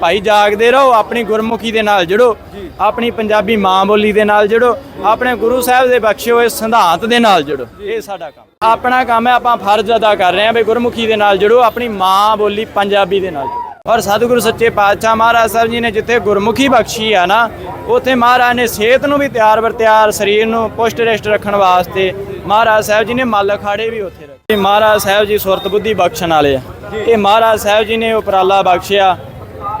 ਭਾਈ ਜਾਗਦੇ ਰਹੋ ਆਪਣੀ ਗੁਰਮੁਖੀ ਦੇ ਨਾਲ ਜੁੜੋ ਆਪਣੀ ਪੰਜਾਬੀ ਮਾਂ ਬੋਲੀ ਦੇ ਨਾਲ ਜੁੜੋ ਆਪਣੇ ਗੁਰੂ ਸਾਹਿਬ ਦੇ ਬਖਸ਼ੇ ਹੋਏ ਸਿਧਾਂਤ ਦੇ ਨਾਲ ਜੁੜੋ। ਇਹ ਸਾਡਾ ਕੰਮ ਆਪਣਾ ਕੰਮ ਹੈ ਆਪਾਂ ਫਰਜ਼ ਅਦਾ ਕਰ ਰਹੇ ਹਾਂ ਵੀ ਗੁਰਮੁਖੀ ਦੇ ਨਾਲ ਜੁੜੋ ਆਪਣੀ ਮਾਂ ਬੋਲੀ ਪੰਜਾਬੀ ਦੇ ਨਾਲ ਔਰ ਸਤਿਗੁਰੂ ਸੱਚੇ ਪਾਤਸ਼ਾਹ ਮਹਾਰਾਜ ਸਾਹਿਬ ਜੀ ਨੇ ਜਿੱਥੇ ਗੁਰਮੁਖੀ ਬਖਸ਼ੀ ਆ ਨਾ ਉੱਥੇ ਮਹਾਰਾਜ ਨੇ ਸਿਹਤ ਨੂੰ ਵੀ ਤਿਆਰ ਬਰ ਤਿਆਰ ਸਰੀਰ ਨੂੰ ਪੁਸ਼ਟ ਰਿਸ਼ਟ ਰੱਖਣ ਵਾਸਤੇ ਮਹਾਰਾਜ ਸਾਹਿਬ ਜੀ ਨੇ ਮੱਲ ਅਖਾੜੇ ਵੀ ਉੱਥੇ ਰੱਖੇ। ਮਹਾਰਾਜ ਸਾਹਿਬ ਜੀ ਸੁਰਤ ਬੁੱਧੀ ਬਖਸ਼ਣ ਵਾਲੇ ਆ। ਇਹ ਮਹਾਰਾਜ ਸਾਹਿਬ ਜੀ ਨੇ ਉਪਰਾਲਾ ਬਖਸ਼ਿਆ।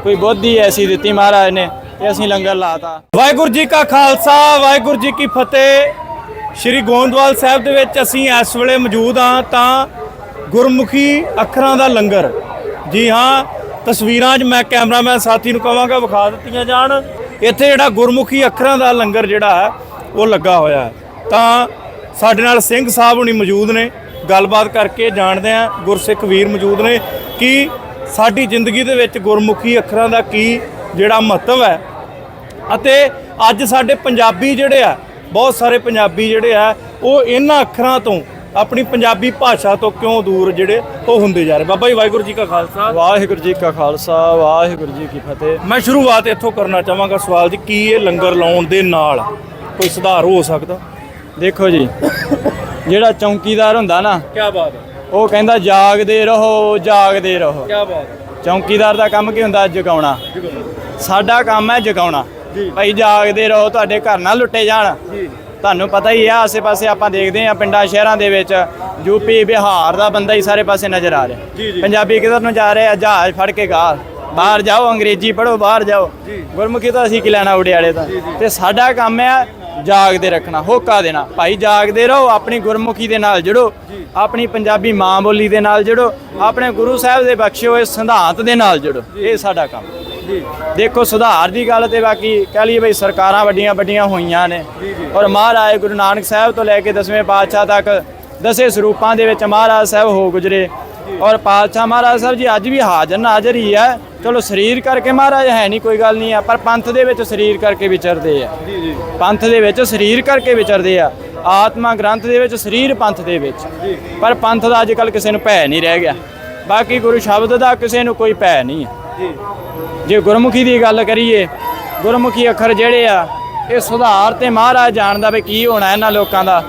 ਕੋਈ ਬੁੱਧੀ ਐਸੀ ਦਿੱਤੀ ਮਹਾਰਾਜ ਨੇ ਤੇ ਅਸੀਂ ਲੰਗਰ ਲਾਤਾ। ਵਾਹਿਗੁਰੂ ਜੀ ਕਾ ਖਾਲਸਾ, ਵਾਹਿਗੁਰੂ ਜੀ ਕੀ ਫਤਿਹ। ਸ਼੍ਰੀ ਗੋਂਦਵਾਲ ਸਾਹਿਬ ਦੇ ਵਿੱਚ ਅਸੀਂ ਇਸ ਵੇਲੇ ਮੌਜੂਦ ਹਾਂ ਤਾਂ ਗੁਰਮੁਖੀ ਅੱਖਰਾਂ ਦਾ ਲੰਗਰ। ਜੀ ਹਾਂ, ਤਸਵੀਰਾਂ 'ਚ ਮੈਂ ਕੈਮਰਾਮੈਨ ਸਾਥੀ ਨੂੰ ਕਹਾਂਗਾ ਵਿਖਾ ਦਿੱਤੀਆਂ ਜਾਣ। ਇੱਥੇ ਜਿਹੜਾ ਗੁਰਮੁਖੀ ਅੱਖਰਾਂ ਦਾ ਲੰਗਰ ਜਿਹੜਾ ਹੈ, ਉਹ ਲੱਗਾ ਹੋਇਆ ਹੈ। ਤਾਂ ਸਾਡੇ ਨਾਲ ਸਿੰਘ ਸਾਹਿਬ ਹੁਣੀ ਮੌਜੂਦ ਨੇ। ਗੱਲਬਾਤ ਕਰਕੇ ਜਾਣਦੇ ਆ ਗੁਰਸਿੱਖ ਵੀਰ ਮੌਜੂਦ ਨੇ ਕਿ ਸਾਡੀ ਜ਼ਿੰਦਗੀ ਦੇ ਵਿੱਚ ਗੁਰਮੁਖੀ ਅੱਖਰਾਂ ਦਾ ਕੀ ਜਿਹੜਾ ਮਹੱਤਵ ਹੈ? ਅਤੇ ਅੱਜ ਸਾਡੇ ਪੰਜਾਬੀ ਜਿਹੜੇ ਆ ਬਹੁਤ ਸਾਰੇ ਪੰਜਾਬੀ ਜਿਹੜੇ ਆ ਉਹ ਇਹਨਾਂ ਅੱਖਰਾਂ ਤੋਂ ਆਪਣੀ ਪੰਜਾਬੀ ਭਾਸ਼ਾ ਤੋਂ ਕਿਉਂ ਦੂਰ ਜਿਹੜੇ ਉਹ ਹੁੰਦੇ ਜਾ ਰਹੇ? ਬਾਬਾ ਜੀ ਵਾਹਿਗੁਰੂ ਜੀ ਕਾ ਖਾਲਸਾ। ਵਾਹਿਗੁਰੂ ਜੀ ਕਾ ਖਾਲਸਾ ਵਾਹਿਗੁਰੂ ਜੀ ਕੀ ਫਤਿਹ। ਮੈਂ ਸ਼ੁਰੂਆਤ ਇੱਥੋਂ ਕਰਨਾ ਚਾਹਾਂਗਾ ਸਵਾਲ ਜੀ ਕੀ ਇਹ ਲੰਗਰ ਲਾਉਣ ਦੇ ਨਾਲ ਕੋਈ ਸੁਧਾਰ ਹੋ ਸਕਦਾ? ਦੇਖੋ ਜੀ ਜਿਹੜਾ ਚੌਂਕੀਦਾਰ ਹੁੰਦਾ ਨਾ ਕੀ ਬਾਤ ਹੈ। ਉਹ ਕਹਿੰਦਾ ਜਾਗਦੇ ਰਹੋ ਜਾਗਦੇ ਰਹੋ। ਕੀ ਬਾਤ ਹੈ। ਚੌਂਕੀਦਾਰ ਦਾ ਕੰਮ ਕੀ ਹੁੰਦਾ? ਜਗਾਉਣਾ। ਸਾਡਾ ਕੰਮ ਹੈ ਜਗਾਉਣਾ। ਭਾਈ ਜਾਗਦੇ ਰਹੋ ਤੁਹਾਡੇ ਘਰ ਨਾ ਲੁੱਟੇ ਜਾਣ। ਤੁਹਾਨੂੰ ਪਤਾ ਹੀ ਆ ਆਸੇ-ਪਾਸੇ ਆਪਾਂ ਦੇਖਦੇ ਆ ਪਿੰਡਾਂ ਸ਼ਹਿਰਾਂ ਦੇ ਵਿੱਚ ਯੂਪੀ ਬਿਹਾਰ ਦਾ ਬੰਦਾ ਹੀ ਸਾਰੇ ਪਾਸੇ ਨਜ਼ਰ ਆ ਰਿਹਾ। ਪੰਜਾਬੀ ਕਿਧਰ ਨੂੰ ਜਾ ਰਹੇ? ਜਹਾਜ਼ ਫੜ ਕੇ ਗਾਲ ਬਾਹਰ ਜਾਓ ਅੰਗਰੇਜ਼ੀ ਪੜੋ ਬਾਹਰ ਜਾਓ। ਗੁਰਮੁਖੀ ਤਾਂ ਅਸੀਂ ਕੀ ਲੈਣਾ ਉਡਿਆਲੇ ਤਾਂ? ਤੇ ਸਾਡਾ ਕੰਮ ਹੈ ਜਾਗਦੇ ਰੱਖਣਾ ਹੋਕਾ ਦੇਣਾ। ਭਾਈ ਜਾਗਦੇ ਰਹੋ ਆਪਣੀ ਗੁਰਮੁਖੀ ਦੇ ਨਾਲ ਜੁੜੋ। ਆਪਣੀ ਪੰਜਾਬੀ ਮਾਂ ਬੋਲੀ ਦੇ ਨਾਲ ਜੁੜੋ ਆਪਣੇ ਗੁਰੂ ਸਾਹਿਬ ਦੇ ਬਖਸ਼ੇ ਹੋਏ ਸਿਧਾਂਤ ਦੇ ਨਾਲ ਜੁੜੋ। ਇਹ ਸਾਡਾ ਕੰਮ। ਦੇਖੋ ਸੁਧਾਰ ਦੀ ਗੱਲ ਤੇ ਬਾਕੀ ਕਹ ਲਈਏ ਬਈ ਸਰਕਾਰਾਂ ਵੱਡੀਆਂ ਵੱਡੀਆਂ ਹੋਈਆਂ ਨੇ। ਔਰ ਮਹਾਰਾਜ ਗੁਰੂ ਨਾਨਕ ਸਾਹਿਬ ਤੋਂ ਲੈ ਕੇ ਦਸਵੇਂ ਪਾਤਸ਼ਾਹ ਤੱਕ ਦਸੇ ਸਰੂਪਾਂ ਦੇ ਵਿੱਚ ਮਹਾਰਾਜ ਸਾਹਿਬ ਹੋ ਗੁਜਰੇ। ਔਰ ਪਾਤਸ਼ਾਹ ਮਹਾਰਾਜ ਸਾਹਿਬ ਜੀ ਅੱਜ ਵੀ ਹਾਜ਼ਰ ਨਾਜ਼ਰ ਹੀ ਹੈ। ਚਲੋ ਸਰੀਰ ਕਰਕੇ ਮਹਾਰਾਜ ਹੈ ਨਹੀਂ ਕੋਈ ਗੱਲ ਨਹੀਂ ਆ ਪਰ ਪੰਥ ਦੇ ਵਿੱਚ ਸਰੀਰ ਕਰਕੇ ਵਿਚਰਦੇ ਆ। ਪੰਥ ਦੇ ਵਿੱਚ ਸਰੀਰ ਕਰਕੇ ਵਿਚਰਦੇ ਆ। ਆਤਮਾ ਗ੍ਰੰਥ ਦੇ ਵਿੱਚ ਸਰੀਰ ਪੰਥ ਦੇ ਵਿੱਚ। ਪਰ ਪੰਥ ਦਾ ਅੱਜ ਕੱਲ ਕਿਸੇ ਨੂੰ ਭੈ ਨਹੀਂ ਰਹਿ ਗਿਆ। ਬਾਕੀ ਗੁਰੂ ਸ਼ਬਦ ਦਾ ਕਿਸੇ ਨੂੰ ਕੋਈ ਭੈ ਨਹੀਂ ਹੈ ਜੇ। ਗੁਰਮੁਖੀ ਦੀ ਗੱਲ ਕਰੀਏ ਗੁਰਮੁਖੀ ਅੱਖਰ ਜਿਹੜੇ ਆ ਇਹ ਸੁਧਾਰ ਤੇ ਮਹਾਰਾਜ ਜਾਣਦਾ ਵੀ ਕੀ ਹੋਣਾ ਇਹਨਾਂ ਲੋਕਾਂ ਦਾ।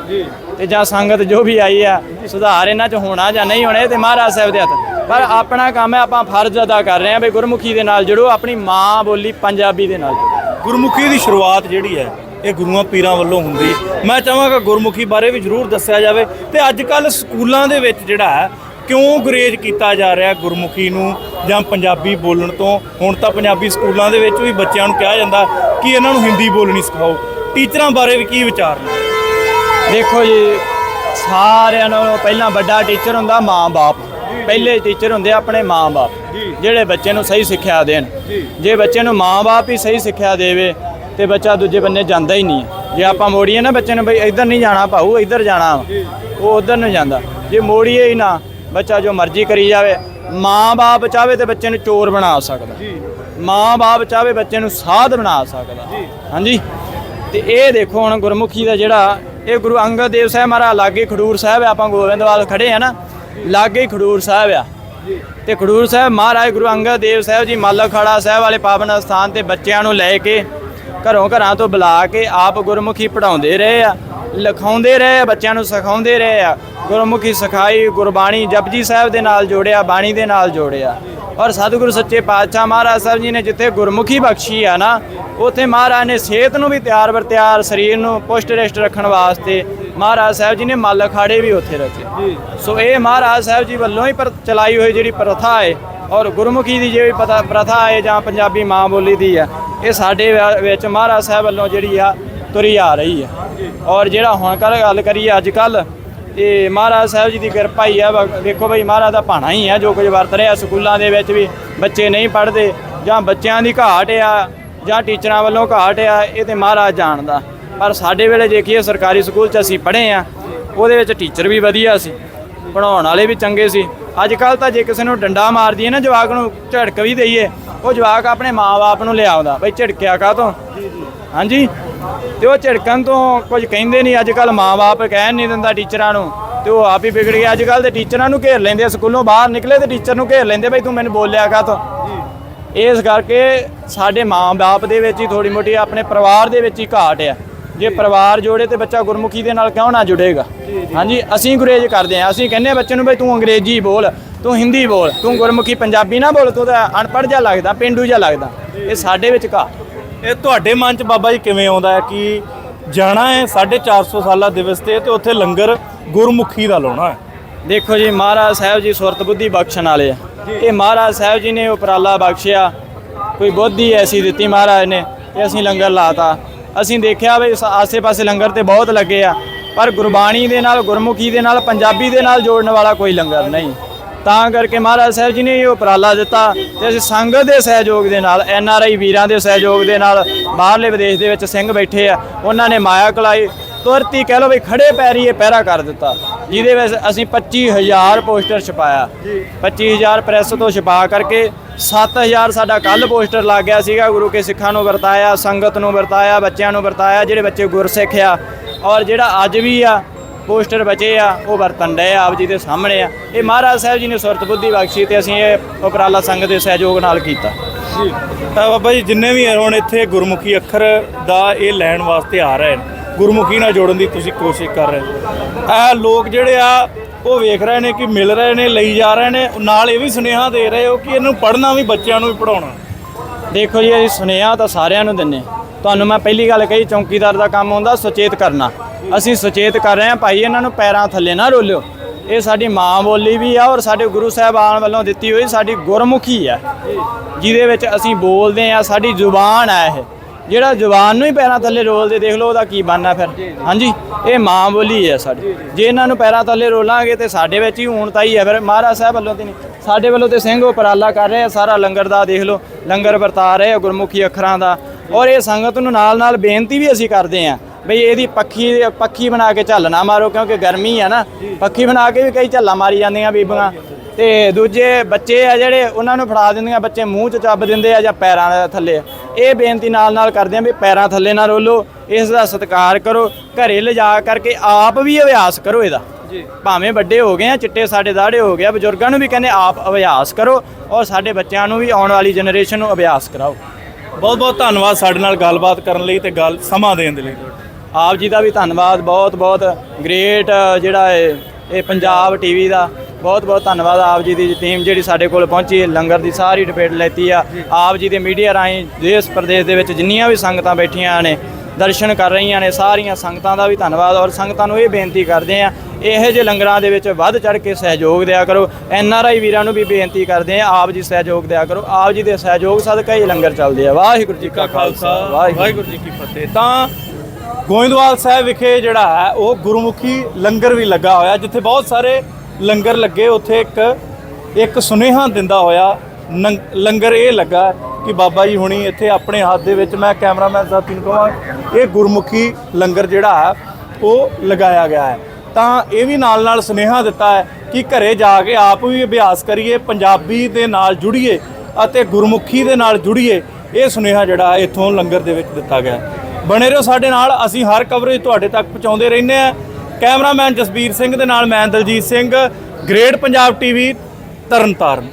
ਤੇ ਜਾਂ ਸੰਗਤ ਜੋ ਵੀ ਆਈ ਆ, ਸੁਧਾਰ ਇਹਨਾਂ 'ਚ ਹੋਣਾ ਜਾਂ ਨਹੀਂ ਹੋਣਾ, ਇਹ ਤੇ ਮਹਾਰਾਜ ਸਾਹਿਬ ਦੇ ਹੱਥ। ਪਰ ਆਪਣਾ ਕੰਮ ਹੈ, ਆਪਾਂ ਫਰਜ਼ ਅਦਾ ਕਰ ਰਹੇ ਹਾਂ ਵੀ ਗੁਰਮੁਖੀ ਦੇ ਨਾਲ ਜੁੜੋ, ਆਪਣੀ ਮਾਂ ਬੋਲੀ ਪੰਜਾਬੀ ਦੇ ਨਾਲ ਜੁੜੋ। ਗੁਰਮੁਖੀ ਦੀ ਸ਼ੁਰੂਆਤ ਜਿਹੜੀ ਹੈ, ਇਹ ਗੁਰੂਆਂ ਪੀਰਾਂ ਵੱਲੋਂ ਹੁੰਦੀ ਮੈਂ ਚਾਹਾਂਗਾ ਗੁਰਮੁਖੀ ਬਾਰੇ ਵੀ ਜ਼ਰੂਰ ਦੱਸਿਆ ਜਾਵੇ। ਤੇ ਅੱਜ ਕੱਲ ਸਕੂਲਾਂ ਦੇ ਵਿੱਚ ਜਿਹੜਾ ਹੈ, ਕਿਉਂ ਗੁਰੇਜ ਕੀਤਾ ਜਾ ਰਿਹਾ ਗੁਰਮੁਖੀ ਨੂੰ ਜਾਂ ਪੰਜਾਬੀ ਬੋਲਣ ਤੋਂ? ਹੁਣ ਤਾਂ ਪੰਜਾਬੀ ਸਕੂਲਾਂ ਦੇ ਵਿੱਚ ਵੀ ਬੱਚਿਆਂ ਨੂੰ ਕਿਹਾ ਜਾਂਦਾ ਕਿ ਇਹਨਾਂ ਨੂੰ ਹਿੰਦੀ ਬੋਲਣੀ ਸਿਖਾਓ। ਟੀਚਰਾਂ ਬਾਰੇ ਵੀ ਕੀ ਵਿਚਾਰ ਨੇ? ਦੇਖੋ ਜੀ ਸਾਰਿਆਂ ਨਾਲੋਂ ਪਹਿਲਾਂ ਵੱਡਾ ਟੀਚਰ ਹੁੰਦਾ ਮਾਂ-ਬਾਪ ਪਹਿਲੇ ਟੀਚਰ ਹੁੰਦੇ ਆਪਣੇ ਮਾਂ-ਬਾਪ ਜਿਹੜੇ ਬੱਚੇ ਨੂੰ ਸਹੀ ਸਿੱਖਿਆ ਦੇਣ। ਜੇ। ਬੱਚੇ ਨੂੰ ਮਾਂ-ਬਾਪ ਹੀ ਸਹੀ ਸਿੱਖਿਆ ਦੇਵੇ ਤੇ ਬੱਚਾ ਦੂਜੇ ਬੰਨੇ ਜਾਂਦਾ ਹੀ ਨਹੀਂ। ਜੇ ਆਪਾਂ ਮੋੜੀਏ ਨਾ ਬੱਚੇ ਨੂੰ ਬਈ ਇੱਧਰ ਨਹੀਂ ਜਾਣਾ ਭਾਊ ਇੱਧਰ ਜਾਣਾ ਉਹ ਉਧਰ ਨੂੰ ਜਾਂਦਾ। ਜੇ ਮੋੜੀਏ ਹੀ ਨਾ ਬੱਚਾ ਜੋ ਮਰਜ਼ੀ ਕਰੀ ਜਾਵੇ ਮਾਂ-ਬਾਪ ਚਾਹਵੇ ਤੇ ਬੱਚੇ ਨੂੰ ਚੋਰ ਬਣਾ ਸਕਦਾ। ਮਾਂ-ਬਾਪ ਚਾਹਵੇ ਬੱਚੇ ਨੂੰ ਸਾਧ ਬਣਾ ਸਕਦਾ। ਹਾਂਜੀ? ਤੇ ਇਹ ਦੇਖੋ ਹੁਣ ਗੁਰਮੁਖੀ ਦਾ ਜਿਹੜਾ ਇਹ ਗੁਰੂ ਅੰਗਦ ਦੇਵ ਸਾਹਿਬ ਮਹਾਰਾਜ ਲਾਗੇ ਖਡੂਰ ਸਾਹਿਬ ਆ, ਆਪਾਂ ਗੋਬਿੰਦਵਾਲ ਖੜੇ ਆ ਨਾ, ਲਾਗੇ ਖਡੂਰ ਸਾਹਿਬ ਆ। ਤੇ ਖਡੂਰ ਸਾਹਿਬ ਮਹਾਰਾਜ ਗੁਰੂ ਅੰਗਦ ਦੇਵ ਸਾਹਿਬ ਜੀ ਮੱਲ ਅਖਾੜਾ ਸਾਹਿਬ ਵਾਲੇ ਪਾਵਨ ਸਥਾਨ ਤੇ ਬੱਚਿਆਂ ਨੂੰ ਲੈ ਕੇ, ਘਰੋਂ ਘਰਾਂ ਤੋਂ ਬੁਲਾ ਕੇ ਆਪ ਗੁਰਮੁਖੀ ਪੜਾਉਂਦੇ ਰਹੇ ਆ, ਲਿਖਾਉਂਦੇ ਰਹੇ ਆ, ਬੱਚਿਆਂ ਨੂੰ ਸਿਖਾਉਂਦੇ ਰਹੇ ਆ। ਗੁਰਮੁਖੀ ਸਿਖਾਈ, ਗੁਰਬਾਣੀ ਜਪਜੀ ਸਾਹਿਬ ਦੇ ਨਾਲ ਜੋੜਿਆ, ਬਾਣੀ ਦੇ ਨਾਲ ਜੋੜਿਆ। ਔਰ ਸਤਿਗੁਰੂ ਸੱਚੇ ਪਾਤਸ਼ਾਹ ਮਹਾਰਾਜ ਸਾਹਿਬ ਜੀ ਨੇ ਜਿੱਥੇ ਗੁਰਮੁਖੀ ਬਖਸ਼ੀ ਆ ਨਾ ਉੱਥੇ ਮਹਾਰਾਜ ਨੇ ਸਿਹਤ ਨੂੰ ਵੀ ਤਿਆਰ ਬਰ ਤਿਆਰ ਸਰੀਰ ਨੂੰ ਪੁਸ਼ਟ ਰਿਸ਼ਟ ਰੱਖਣ ਵਾਸਤੇ ਮਹਾਰਾਜ ਸਾਹਿਬ ਜੀ ਨੇ ਮੱਲ ਅਖਾੜੇ ਵੀ ਉੱਥੇ ਰੱਖੇ। ਸੋ ਇਹ ਮਹਾਰਾਜ ਸਾਹਿਬ ਜੀ ਵੱਲੋਂ ਹੀ ਪਰ ਚਲਾਈ ਹੋਈ ਜਿਹੜੀ ਪ੍ਰਥਾ ਹੈ ਔਰ ਗੁਰਮੁਖੀ ਦੀ ਜਿਹੜੀ ਪਤਾ ਪ੍ਰਥਾ ਹੈ ਜਾਂ ਪੰਜਾਬੀ ਮਾਂ ਬੋਲੀ ਦੀ ਆ ਇਹ ਸਾਡੇ ਵਿੱਚ ਮਹਾਰਾਜ ਸਾਹਿਬ ਵੱਲੋਂ ਜਿਹੜੀ ਆ ਤੁਰੀ ਆ ਰਹੀ ਹੈ। ਔਰ ਜਿਹੜਾ ਹੁਣ ਕੱਲ ਗੱਲ ਕਰੀਏ ਅੱਜ ਕੱਲ ਤੇ ਮਹਾਰਾਜ ਸਾਹਿਬ ਜੀ ਦੀ ਕਿਰਪਾ ਹੀ ਆ ਵੇਖੋ ਬਈ ਮਹਾਰਾਜ ਦਾ ਭਾਣਾ ਹੀ ਆ ਜੋ ਕੁਝ ਵਰਤ ਰਿਹਾ ਸਕੂਲਾਂ ਦੇ ਵਿੱਚ ਵੀ ਬੱਚੇ ਨਹੀਂ ਪੜ੍ਹਦੇ ਜਾਂ ਬੱਚਿਆਂ ਦੀ ਘਾਟ ਆ ਜਾਂ ਟੀਚਰਾਂ ਵੱਲੋਂ ਘਾਟ ਆ, ਇਹ ਤੇ ਮਹਾਰਾਜ ਜਾਣਦਾ। ਪਰ ਸਾਡੇ ਵੇਲੇ ਦੇਖੀਏ, ਸਰਕਾਰੀ ਸਕੂਲ 'ਚ ਅਸੀਂ ਪੜ੍ਹੇ ਆ, ਉਹਦੇ ਵਿੱਚ ਟੀਚਰ ਵੀ ਵਧੀਆ ਸੀ ਪੜਾਉਣ ਵਾਲੇ ਵੀ ਚੰਗੇ ਸੀ। ਅੱਜ ਕੱਲ ਤਾਂ ਜੇ ਕਿਸੇ ਨੂੰ ਡੰਡਾ ਮਾਰ ਦਈਏ ਨਾ, ਜਵਾਕ ਨੂੰ ਝੜਕ ਵੀ ਦਈਏ, ਉਹ ਜਵਾਕ ਆਪਣੇ ਮਾਪੇ ਨੂੰ ਲਿਆਉਂਦਾ, ਬਈ ਝੜਕਿਆ ਕਾਹਤੋਂ? ਹਾਂਜੀ? ਤੇ ਉਹ ਝੜਕਣ ਤੋਂ ਕੁਝ ਕਹਿੰਦੇ ਨਹੀਂ ਅੱਜ ਕੱਲ ਮਾਪੇ ਕਹਿਣ ਨਹੀਂ ਦਿੰਦਾ ਟੀਚਰਾਂ ਨੂੰ। ਤੇ ਉਹ ਆਪ ਹੀ ਵਿਗੜ ਗਿਆ ਅੱਜ ਕੱਲ ਦੇ ਟੀਚਰਾਂ ਨੂੰ ਘੇਰ ਲੈਂਦੇ ਆ, ਸਕੂਲੋਂ ਬਾਹਰ ਨਿਕਲੇ ਤੇ ਟੀਚਰ ਨੂੰ ਘੇਰ ਲੈਂਦੇ ਬਈ ਤੂੰ ਮੈਨੂੰ ਬੋਲਿਆ ਕਾਹਤੋਂ? ਇਸ ਕਰਕੇ ਸਾਡੇ ਮਾਂ-ਬਾਪ ਦੇ ਵਿੱਚ ਹੀ ਥੋੜੀ ਮੋਟੀ ਆਪਣੇ ਪਰਿਵਾਰ ਦੇ ਵਿੱਚ ਹੀ ਘਾਟ ਆ। ਜੇ ਪਰਿਵਾਰ ਜੋੜੇ ਤੇ ਬੱਚਾ ਗੁਰਮੁਖੀ ਦੇ ਨਾਲ ਕਿਉਂ ਨਾ ਜੁੜੇਗਾ? ਹਾਂਜੀ ਅਸੀਂ ਗੁਰੇਜ ਕਰਦੇ ਆ ਅਸੀਂ ਕਹਿੰਦੇ ਆ ਬੱਚੇ ਨੂੰ ਬਈ ਤੂੰ ਅੰਗਰੇਜ਼ੀ ਬੋਲ ਤੂੰ ਹਿੰਦੀ ਬੋਲ ਤੂੰ ਗੁਰਮੁਖੀ ਪੰਜਾਬੀ ਨਾ ਬੋਲ ਤੂੰ ਤਾਂ ਅਨਪੜ੍ਹ ਜਿਹਾ ਲੱਗਦਾ ਪਿੰਡੂ ਜਿਹਾ ਲੱਗਦਾ। ਇਹ ਸਾਡੇ ਵਿੱਚ ਘਾਟ। ਇਹ ਤੁਹਾਡੇ ਮਨ ਚ ਬਾਬਾ ਜੀ ਕਿਵੇਂ ਆਉਂਦਾ ਹੈ ਕਿ ਜਾਣਾ ਹੈ 450 ਸਾਲਾ ਦਿਵਸ ਤੇ ਤੇ ਉੱਥੇ ਲੰਗਰ ਗੁਰਮੁਖੀ ਦਾ ਲਾਉਣਾ ਹੈ? ਦੇਖੋ ਜੀ ਮਹਾਰਾਜ ਸਾਹਿਬ ਜੀ ਸੁਰਤ ਬੁੱਧੀ ਬਖਸ਼ਣ ਵਾਲੇ ਆ। ਇਹ ਮਹਾਰਾਜ ਸਾਹਿਬ ਜੀ ਨੇ ਉਪਰਾਲਾ ਬਖਸ਼ਿਆ। ਕੋਈ ਬੁੱਧੀ ਐਸੀ ਦਿੱਤੀ ਮਹਾਰਾਜ ਨੇ ਤੇ ਅਸੀਂ ਲੰਗਰ ਲਾਤਾ। ਅਸੀਂ ਦੇਖਿਆ ਵੀ ਆਸੇ-ਪਾਸੇ ਲੰਗਰ ਤੇ ਬਹੁਤ ਲੱਗੇ ਆ। ਪਰ ਗੁਰਬਾਣੀ ਦੇ ਨਾਲ, ਗੁਰਮੁਖੀ ਦੇ ਨਾਲ, ਪੰਜਾਬੀ ਦੇ ਨਾਲ ਜੋੜਨ ਵਾਲਾ ਕੋਈ ਲੰਗਰ ਨਹੀਂ। ਤਾਂ ਕਰਕੇ ਮਹਾਰਾਜ ਸਾਹਿਬ ਜੀ ਨੇ ਇਹ ਉਪਰਾਲਾ ਦਿੱਤਾ ਤੇ ਅਸੀਂ ਸੰਗਤ ਦੇ ਸਹਿਯੋਗ ਦੇ ਨਾਲ, ਐਨ ਆਰ ਆਈ ਵੀਰਾਂ ਦੇ ਸਹਿਯੋਗ ਦੇ ਨਾਲ ਬਾਹਰਲੇ ਵਿਦੇਸ਼ ਦੇ ਵਿੱਚ ਸਿੰਘ ਬੈਠੇ ਆ। ਉਹਨਾਂ ਨੇ ਮਾਇਆ ਕਲਾਈ ਤੁਰਤ ਕਹਿ ਲਓ ਵੀ ਖੜੇ ਪੈਰੀ ਇਹ ਪਹਿਰਾ ਕਰ ਦਿੱਤਾ। ਜਿਹਦੇ ਵਿੱਚ ਅਸੀਂ 25000 ਪੋਸਟਰ ਛਪਾਇਆ। 25000 ਪ੍ਰੈਸ ਤੋਂ ਛਪਾ ਕਰਕੇ 7000 ਸਾਡਾ ਕੱਲ ਪੋਸਟਰ ਲੱਗ ਗਿਆ ਸੀਗਾ ਗੁਰੂ ਕੇ ਸਿੱਖਾਂ ਨੂੰ ਵਰਤਾਇਆ ਸੰਗਤ ਨੂੰ ਵਰਤਾਇਆ ਬੱਚਿਆਂ ਨੂੰ ਵਰਤਾਇਆ ਜਿਹੜੇ ਬੱਚੇ ਗੁਰਸਿੱਖ ਆ। ਔਰ ਜਿਹੜਾ ਅੱਜ ਵੀ ਆ ਪੋਸਟਰ ਬਚੇ ਆ ਉਹ ਵਰਤਨ ਡਏ ਆਪ ਜੀ ਦੇ ਸਾਹਮਣੇ ਆ। ਇਹ ਮਹਾਰਾਜ ਸਾਹਿਬ ਜੀ ਨੇ ਸੁਰਤ ਬੁੱਧੀ ਬਖਸ਼ੀ ਤੇ ਅਸੀਂ ਇਹ ਉਪਰਾਲਾ ਸੰਗਤ ਦੇ ਸਹਿਯੋਗ ਨਾਲ ਕੀਤਾ। ਤਾਂ ਬਾਬਾ ਜੀ ਜਿੰਨੇ ਵੀ ਹੁਣ ਇੱਥੇ ਗੁਰਮੁਖੀ ਅੱਖਰ ਦਾ ਇਹ ਲੈਣ ਵਾਸਤੇ ਆ ਰਹੇ ਨੇ ਗੁਰਮੁਖੀ ਨਾਲ ਜੋੜਨ ਦੀ ਤੁਸੀਂ ਕੋਸ਼ਿਸ਼ ਕਰ ਰਹੇ ਹੋ। ਇਹ ਲੋਕ ਜਿਹੜੇ ਆ, ਉਹ ਵੇਖ ਰਹੇ ਨੇ ਕਿ ਮਿਲ ਰਹੇ ਨੇ, ਲਈ ਜਾ ਰਹੇ ਨੇ। ਨਾਲ ਇਹ ਵੀ ਸੁਨੇਹਾ ਦੇ ਰਹੇ ਹੋ ਕਿ ਇਹਨੂੰ ਪੜ੍ਹਨਾ ਵੀ, ਬੱਚਿਆਂ ਨੂੰ ਵੀ ਪੜਾਉਣਾ ਦੇਖੋ ਜੀ, ਅਸੀਂ ਸੁਨੇਹਾ ਤਾਂ ਸਾਰਿਆਂ ਨੂੰ ਦਿੰਨੇ ਤੁਹਾਨੂੰ ਮੈਂ ਪਹਿਲੀ ਗੱਲ ਕਹੀ, ਚੌਕੀਦਾਰ ਦਾ ਕੰਮ ਹੁੰਦਾ ਸੁਚੇਤ ਕਰਨਾ। ਅਸੀਂ ਸੁਚੇਤ ਕਰ ਰਹੇ ਹਾਂ, ਭਾਈ ਇਹਨਾਂ ਨੂੰ ਪੈਰਾਂ ਥੱਲੇ ਨਾ ਰੋਲਿਓ। ਇਹ ਸਾਡੀ ਮਾਂ ਬੋਲੀ ਵੀ ਆ ਔਰ ਸਾਡੇ ਗੁਰੂ ਸਾਹਿਬਾਨ ਵੱਲੋਂ ਦਿੱਤੀ ਹੋਈ ਸਾਡੀ ਗੁਰਮੁਖੀ ਆ। ਜਿਹਦੇ ਵਿੱਚ ਅਸੀਂ ਬੋਲਦੇ ਆ ਸਾਡੀ ਜ਼ੁਬਾਨ ਆ ਇਹ। ਜਿਹੜਾ ਜ਼ੁਬਾਨ ਨੂੰ ਹੀ ਪੈਰਾਂ ਥੱਲੇ ਰੋਲਦੇ ਦੇਖ ਲਓ ਉਹਦਾ ਕੀ ਬਣਨਾ ਫਿਰ। ਹਾਂਜੀ ਇਹ ਮਾਂ ਬੋਲੀ ਹੈ ਸਾਡੀ। ਜੇ ਇਹਨਾਂ ਨੂੰ ਪੈਰਾਂ ਥੱਲੇ ਰੋਲਾਂਗੇ ਤੇ ਸਾਡੇ ਵਿੱਚ ਹੀ ਊਣਤਾ ਹੀ ਹੈ ਫਿਰ। ਮਹਾਰਾਜ ਸਾਹਿਬ ਵੱਲੋਂ ਤੇ ਨਹੀਂ ਸਾਡੇ ਵੱਲੋਂ ਤੇ ਸਿੰਘ ਉਪਰਾਲਾ ਕਰ ਰਹੇ ਆ ਸਾਰਾ ਲੰਗਰ ਦਾ ਦੇਖ ਲਓ। ਲੰਗਰ ਵਰਤਾ ਰਹੇ ਆ ਗੁਰਮੁਖੀ ਅੱਖਰਾਂ ਦਾ। ਔਰ ਇਹ ਸੰਗਤ ਨੂੰ ਨਾਲ ਨਾਲ ਬੇਨਤੀ ਵੀ ਅਸੀਂ ਕਰਦੇ ਆ ਬਈ ਇਹਦੀ ਪੱਖੀ ਪੱਖੀ ਬਣਾ ਕੇ ਝੱਲ ਨਾ ਮਾਰੋ ਕਿਉਂਕਿ ਗਰਮੀ ਆ ਨਾ। ਪੱਖੀ ਬਣਾ ਕੇ ਵੀ ਕਈ ਝੱਲਾਂ ਮਾਰੀ ਜਾਂਦੀਆਂ ਬੀਬੀਆਂ। ਤੇ ਦੂਜੇ ਬੱਚੇ ਆ ਜਿਹੜੇ ਉਹਨਾਂ ਨੂੰ ਫੜਾ ਦਿੰਦੀਆਂ ਬੱਚੇ ਮੂੰਹ 'ਚ ਚੱਬ ਦਿੰਦੇ ਆ ਜਾਂ ਪੈਰਾਂ ਦੇ ਥੱਲੇ। ਇਹ ਬੇਨਤੀ ਨਾਲ ਨਾਲ ਕਰਦੇ ਆ ਵੀ ਪੈਰਾਂ ਥੱਲੇ ਨਾ ਰੋਲੋ ਇਸ ਦਾ ਸਤਿਕਾਰ ਕਰੋ ਘਰੇ ਲਿਜਾ ਕਰਕੇ ਆਪ ਵੀ ਅਭਿਆਸ ਕਰੋ ਇਹਦਾ। ਭਾਵੇਂ ਵੱਡੇ ਹੋ ਗਏ ਆ ਚਿੱਟੇ ਸਾਡੇ ਦਾੜੇ ਹੋ ਗਿਆ ਬਜ਼ੁਰਗਾਂ ਨੂੰ ਵੀ ਕਹਿੰਦੇ ਆਪ ਅਭਿਆਸ ਕਰੋ ਔਰ ਸਾਡੇ ਬੱਚਿਆਂ ਨੂੰ ਵੀ ਆਉਣ ਵਾਲੀ ਜਨਰੇਸ਼ਨ ਨੂੰ ਅਭਿਆਸ ਕਰਾਓ। ਬਹੁਤ ਬਹੁਤ ਧੰਨਵਾਦ ਸਾਡੇ ਨਾਲ ਗੱਲਬਾਤ ਕਰਨ ਲਈ ਤੇ ਗੱਲ ਸਮਾਂ ਦੇਣ ਦੇ ਲਈ। ਆਪ ਜੀ ਦਾ ਵੀ ਧੰਨਵਾਦ ਬਹੁਤ ਬਹੁਤ ਗ੍ਰੇਟ ਜਿਹੜਾ ਇਹ ਪੰਜਾਬ ਟੀਵੀ ਦਾ ਬਹੁਤ ਬਹੁਤ ਧੰਨਵਾਦ ਆਪ ਜੀ ਦੀ ਟੀਮ ਜਿਹੜੀ ਸਾਡੇ ਕੋਲ ਪਹੁੰਚੀ, ਲੰਗਰ ਦੀ ਸਾਰੀ ਡਿਬੇਟ ਲੈਤੀ ਆ। ਆਪ ਜੀ ਦੇ ਮੀਡੀਆ ਰਾਹੀਂ ਦੇਸ਼ ਪ੍ਰਦੇਸ਼ ਦੇ ਵਿੱਚ ਜਿੰਨੀਆਂ ਵੀ ਸੰਗਤਾਂ ਬੈਠੀਆਂ ਨੇ, ਦਰਸ਼ਨ ਕਰ ਰਹੀਆਂ ਨੇ, ਸਾਰੀਆਂ ਸੰਗਤਾਂ ਦਾ ਵੀ ਧੰਨਵਾਦ। ਔਰ ਸੰਗਤਾਂ ਨੂੰ ਇਹ ਬੇਨਤੀ ਕਰਦੇ ਆ, ਇਹੋ ਜਿਹੇ ਲੰਗਰਾਂ ਦੇ ਵਿੱਚ ਵੱਧ ਚੜ ਕੇ ਸਹਿਯੋਗ ਦਿਆ ਕਰੋ। ਐਨ ਆਰ ਆਈ ਵੀਰਾਂ ਨੂੰ ਵੀ ਬੇਨਤੀ ਕਰਦੇ ਆ, ਆਪ ਜੀ ਸਹਿਯੋਗ ਦਿਆ ਕਰੋ। ਆਪ ਜੀ ਦੇ ਸਹਿਯੋਗ ਸਦਕਾ ਹੀ ਲੰਗਰ ਚੱਲਦੇ ਆ। ਵਾਹਿਗੁਰੂ ਜੀ ਕਾ ਖਾਲਸਾ ਵਾਹਿਗੁਰੂ ਜੀ ਕੀ ਫਤਿਹ। ਤਾਂ ਗੋਇੰਦਵਾਲ ਸਾਹਿਬ ਵਿਖੇ ਜਿਹੜਾ ਹੈ, ਉਹ ਗੁਰਮੁਖੀ ਲੰਗਰ ਵੀ ਲੱਗਾ ਹੋਇਆ, ਜਿੱਥੇ ਬਹੁਤ ਸਾਰੇ ਲੰਗਰ ਲੱਗੇ, ਉੱਥੇ ਇੱਕ ਇੱਕ ਸੁਨੇਹਾ ਦਿੰਦਾ ਹੋਇਆ, ਨੰ- ਲੰਗਰ ਇਹ ਲੱਗਾ ਕਿ ਬਾਬਾ ਜੀ ਹੁਣੀ ਇੱਥੇ ਆਪਣੇ ਹੱਥ ਦੇ ਵਿੱਚ, ਮੈਂ ਕੈਮਰਾਮੈਨ ਸਾਥੀ ਨੂੰ ਕਹਾਂ, ਇਹ ਗੁਰਮੁਖੀ ਲੰਗਰ ਜਿਹੜਾ ਹੈ ਉਹ ਲਗਾਇਆ ਗਿਆ ਹੈ ਤਾਂ ਇਹ ਵੀ ਨਾਲ ਨਾਲ ਸੁਨੇਹਾ ਦਿੱਤਾ ਹੈ ਕਿ ਘਰੇ ਜਾ ਕੇ ਆਪ ਵੀ ਅਭਿਆਸ ਕਰੀਏ, ਪੰਜਾਬੀ ਦੇ ਨਾਲ ਜੁੜੀਏ ਅਤੇ ਗੁਰਮੁਖੀ ਦੇ ਨਾਲ ਜੁੜੀਏ, ਇਹ ਸੁਨੇਹਾ ਜਿਹੜਾ ਇੱਥੋਂ ਲੰਗਰ ਦੇ ਵਿੱਚ ਦਿੱਤਾ ਗਿਆ ਹੈ। ਬਣੇ ਰਹੋ ਸਾਡੇ ਨਾਲ, ਅਸੀਂ ਹਰ ਕਵਰੇਜ ਤੁਹਾਡੇ ਤੱਕ ਪਹੁੰਚਾਉਂਦੇ ਰਹਿੰਦੇ ਆ ਕੈਮਰਾਮੈਨ ਜਸਬੀਰ ਸਿੰਘ ਦੇ ਨਾਲ ਮੈਂ ਦਲਜੀਤ ਸਿੰਘ ਗ੍ਰੇਟ ਪੰਜਾਬ ਟੀਵੀ ਤਰਨਤਾਰਨ।